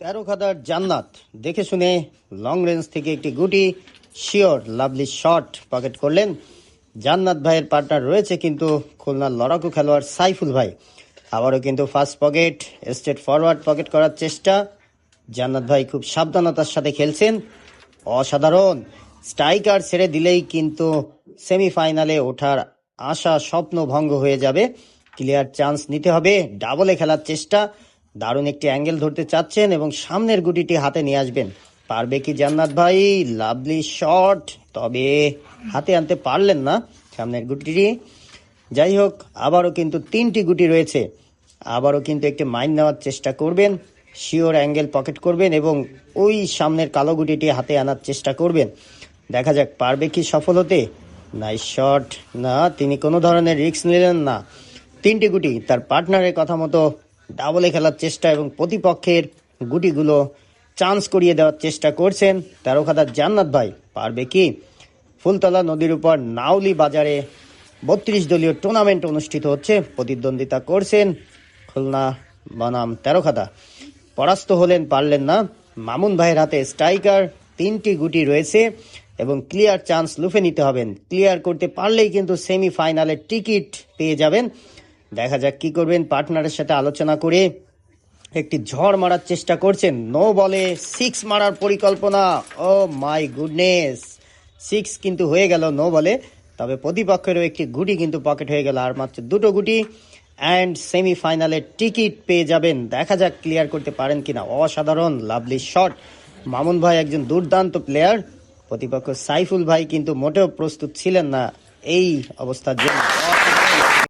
তেরো খাদার জান্নাত। দেখে শুনে লং রেঞ্জ থেকে একটি গুটি শিওর লাভলি শট পকেট করলেন। জান্নাত ভাইয়ের পার্টনার রয়েছে কিন্তু খুলনার লড়াকু খেলোয়াড় সাইফুল ভাই। আবারও কিন্তু first pocket state forward pocket করার চেষ্টা। জান্নাত ভাই খুব সাবধানতার সাথে খেলছেন। অসাধারণ। স্ট্রাইকার ছেড়ে দিলেই কিন্তু সেমিফাইনালে ওঠার আশা স্বপ্ন ভঙ্গ হয়ে যাবে। ক্লিয়ার চান্স নিতে হবে। ডাবলে খেলার চেষ্টা। দারুণ একটি অ্যাঙ্গেল ধরতে চাচ্ছেন এবং সামনের গুটিটি হাতে নিয়ে আসবেন। পারবে কি জান্নাত ভাই? Lovely shot. তবে হাতে আনতে পারলেন না সামনের গুটিটি। যাই হোক, আবারও কিন্তু তিনটি গুটি রয়েছে। আবারও কিন্তু একটি মাইন নেওয়ার চেষ্টা করবেন, শিওর অ্যাঙ্গেল পকেট করবেন এবং ওই সামনের কালো গুটিটি হাতে আনার চেষ্টা করবেন। দেখা যাক, পারবে কি সফল হতে? Nice shot. না, তিনি কোনো ধরনের রিস্ক নিলেন না। তিনটি গুটি, তার পার্টনারের কথা মতো ডাবলে খেলার চেষ্টা এবং প্রতিপক্ষের গুটিগুলো চান্স করিয়ে দেওয়ার চেষ্টা করছেন তেরো খাতার জান্নাত ভাই। পারবে কি? ফুলতলা নদীর উপর নাউলি বাজারে বত্রিশ দলীয় টুর্নামেন্ট অনুষ্ঠিত হচ্ছে। প্রতিদ্বন্দ্বিতা করছেন খুলনা বনাম তেরো খাতা পরাস্ত হলেন, পারলেন না। মামুন ভাইয়ের হাতে স্ট্রাইকার তিনটি গুটি রয়েছে এবং ক্লিয়ার চান্স লুফে নিতে হবেন। ক্লিয়ার করতে পারলেই কিন্তু সেমিফাইনালের টিকিট পেয়ে যাবেন। দেখা যাক কি করবেন পার্টনারের সাথে আলোচনা করে একটি ঝড় মারার চেষ্টা করছেন। নো বলে সিক্স মারার পরিকল্পনা। ও মাই গুডনেস। সিক্স কিন্তু হয়ে গেল নো বলে, তবে প্রতিপক্ষেরও একটি গুটি কিন্তু পকেট হয়ে গেল, আর মাত্র দুটো গুটি। অ্যান্ড সেমিফাইনালের টিকিট পেয়ে যাবেন। দেখা যাক ক্লিয়ার করতে পারেন কিনা। অসাধারণ, লাভলি শট। মামুন ভাই একজন দুর্দান্ত প্লেয়ার। প্রতিপক্ষ সাইফুল ভাই কিন্তু মোটেও প্রস্তুত ছিলেন না। এই অবস্থার জন্য।